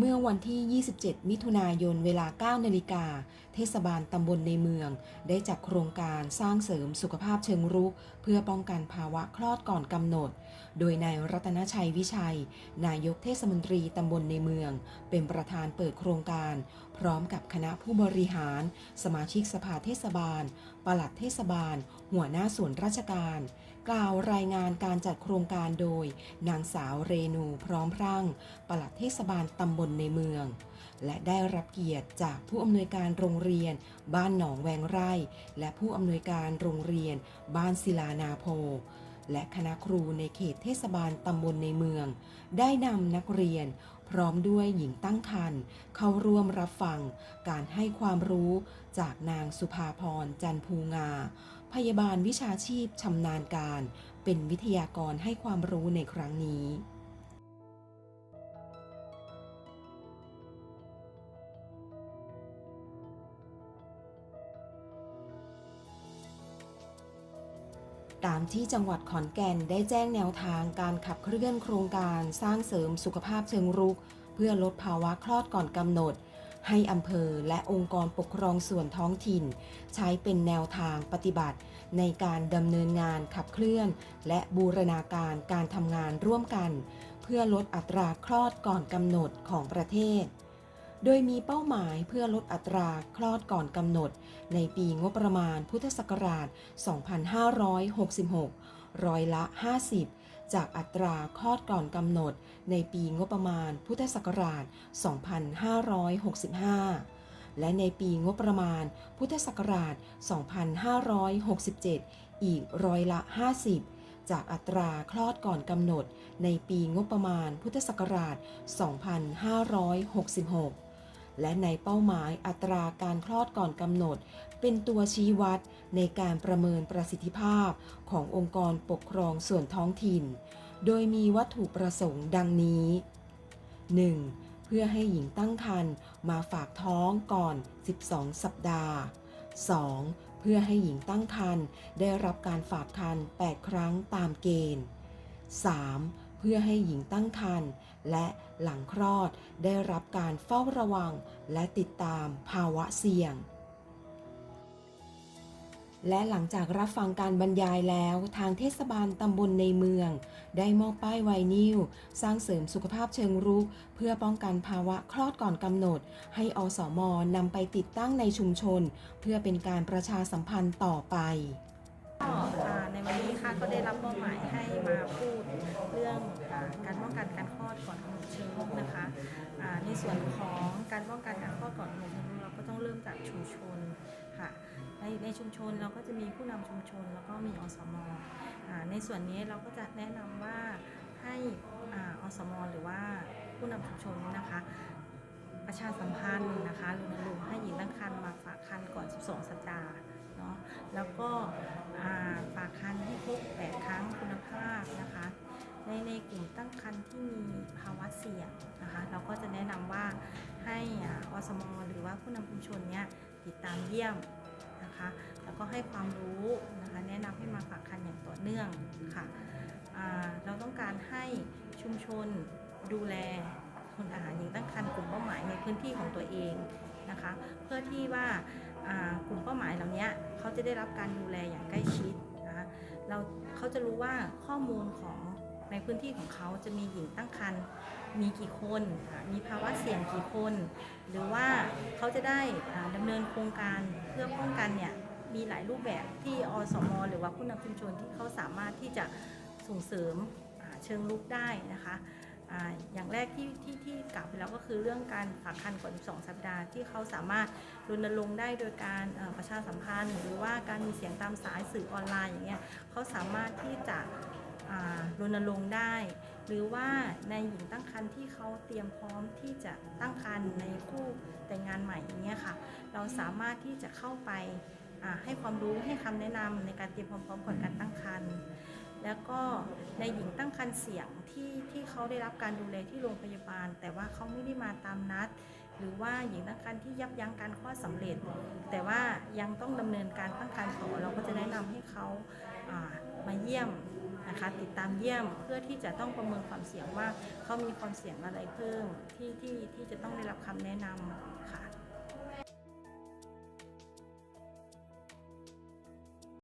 เมื่อวันที่ 27 มิถุนายน เวลา 9 นาฬิกา เทศบาลตำบลในเมือง ได้จัดโครงการสร้างเสริมสุขภาพเชิงรุก เพื่อป้องกันภาวะคลอดก่อนกำหนด โดยนายรัตนชัยวิชัย นายกเทศมนตรีตำบลในเมือง เป็นประธานเปิดโครงการ พร้อมกับคณะผู้บริหาร สมาชิกสภาเทศบาล ปลัดเทศบาล หัวหน้าส่วนราชการ กล่าวรายงานการจัดโครงการโดย นางสาวเรนูพร้อมพรั่ง ปลัดเทศบาลตำบลในเมือง และได้รับเกียรติจากผู้อำนวยการโรงเรียน บ้านหนองแวงไร่ และผู้อำนวยการโรงเรียน บ้านศิลานาโพและคณะครูในเขตเทศบาลตำบลในเมือง ได้นำนักเรียน พร้อมด้วยหญิงตั้งครรภ์เข้าร่วมรับฟัง การให้ความรู้จากนางสุภาพรจันภูงา พยาบาลวิชาชีพชำนาญการ เป็นวิทยากรให้ความรู้ในครั้งนี้ ตามที่จังหวัดขอนแก่นได้แจ้งแนวทางการขับเคลื่อนโครงการสร้างเสริมสุขภาพเชิงรุก เพื่อลดภาวะคลอดก่อนกำหนด ให้อำเภอและองค์กรปกครองส่วนท้องถิ่น ใช้เป็นแนวทางปฏิบัติ ในการดำเนินงานขับเคลื่อน และบูรณาการการทำงานร่วมกัน เพื่อลดอัตราคลอดก่อนกำหนดของประเทศ โดยมีเป้าหมายเพื่อลดอัตราคลอดก่อนกำหนด ในปีงบประมาณพุทธศักราช 2566 ร้อยละ 50 จากอัตราคลอดก่อนกำหนด ในปีงบประมาณพุทธศักราช 2565 และในปีงบประมาณพุทธศักราช 2567 อีกร้อยละ 50จากอัตราคลอดก่อนกำหนดในปีงบประมาณพุทธศักราช 2566 และในเป้าหมายอัตราการคลอดก่อนกำหนด เป็นตัวชี้วัดในการประเมินประสิทธิภาพขององค์กรปกครองส่วนท้องถิ่น โดยมีวัตถุประสงค์ดังนี้ 1. เพื่อให้หญิงตั้งครรภ์มาฝากท้องก่อน 12 สัปดาห์ 2. เพื่อให้หญิงตั้งครรภ์ได้รับการฝากครรภ์8ครั้งตามเกณฑ์ 3. เพื่อให้หญิงตั้งครรภ์และหลังคลอดได้รับการเฝ้าระวังและติดตามภาวะเสี่ยง และหลังจากรับฟังการบรรยายแล้ว ทางเทศบาลตำบลในเมือง ได้มอบป้ายไวนิลสร้างเสริมสุขภาพเชิงรุก เพื่อป้องกันภาวะคลอดก่อนกำหนด ให้อสมนำไปติดตั้งในชุมชน เพื่อเป็นการประชาสัมพันธ์ต่อไปอ วันนี้ค่ะก็ได้รับมอบหมายให้มาพูดเรื่องอการป้องกันการคลอดก่อนกำหนดเชื้อโรคนะคะในส่วนของการป้องกันการคลอดก่อนกำหนดเชื้อโรคเราก็ต้องเริ่มจากชุมชนค่ะในในชุมชนเราก็จะมีผู้นำชุมชนแล้วก็มีอสมอในส่วนนี้เราก็จะแนะนำว่าให้อสมหรือว่าผู้นำชุมชนนี้นะคะประชาสัมพันธ์นะคะรณรงค์ให้หญิงตั้งครรภ์มาฝากครรภ์ก่อน 12 สัปดาห์เนาะแล้วก็ากครรภ์ให้ครบ8ครั้งคุณภาพนะคะ ในในกลุ่มตั้งครรภ์ที่มีภาวะเสี่ยงนะคะ เราก็จะแนะนำว่าให้ออสมหรือว่าผู้นำชุมชนเนี้ยติดตามเยี่ยมนะคะ แล้วก็ให้ความรู้นะคะ แนะนำให้มาฝากครรภ์อย่างต่อเนื่องค่ะเราต้องการให้ชุมชนดูแลคนอาหารหญิงตั้งครรภ์กลุ่มเป้าหมายในพื้นที่ของตัวเองนะคะ เพื่อที่ว่ากลุ่มเป้าหมายเหล่านี้เขาจะได้รับการดูแลอย่างใกล้ชิด เราเขาจะรู้ว่าข้อมูลของในพื้นที่ของเขาจะมีหญิงตั้งครรภ์มีกี่คน มีภาวะเสี่ยงกี่คน หรือว่าเขาจะได้ดำดำเนินโครงการเพื่อป้องกันเนี่ยมีหลายรูปแบบที่อสมหรือว่าผู้นำชุมชนที่เขาสามารถที่จะส่งเสริมเชิงลุกได้นะคะ อย่างแรกที่ที่ที่กล่าวไปแล้วก็คือเรื่องการฝากคันก่อน 12 สัปดาห์ที่เขาสามารถรณรงค์ได้โดยการประชาสัมพันธ์ หรือว่าการมีเสียงตามสายสื่อออนไลน์อย่างเงี้ยเขาสามารถที่จะรณรงค์ได้ หรือว่าในหญิงตั้งครรภ์ที่เขาเตรียมพร้อมที่จะตั้งครรภ์ในคู่แต่งงานใหม่อย่างเงี้ยค่ะ เราสามารถที่จะเข้าไปให้ความรู้ให้คำแนะนำในการเตรียมความพร้อมก่อนการตั้งครรภ์ แล้วก็ในหญิงตั้งครรภ์เสี่ยงที่ที่เขาได้รับการดูแลที่โรงพยาบาล แต่ว่าเขาไม่ได้มาตามนัด หรือว่าหญิงตั้งครรภ์ที่ยับยั้งการคลอดสำเร็จ แต่ว่ายังต้องดำเนินการตั้งครรภ์ต่อเราก็จะแนะนำให้เขาามาเยี่ยมนะคะติดตามเยี่ยมเพื่อที่จะต้องประเมินความเสี่ยงว่าเขามีความเสี่ยงอะไรเพิ่มที่ที่ที่จะต้องได้รับคำแนะนำค่ะ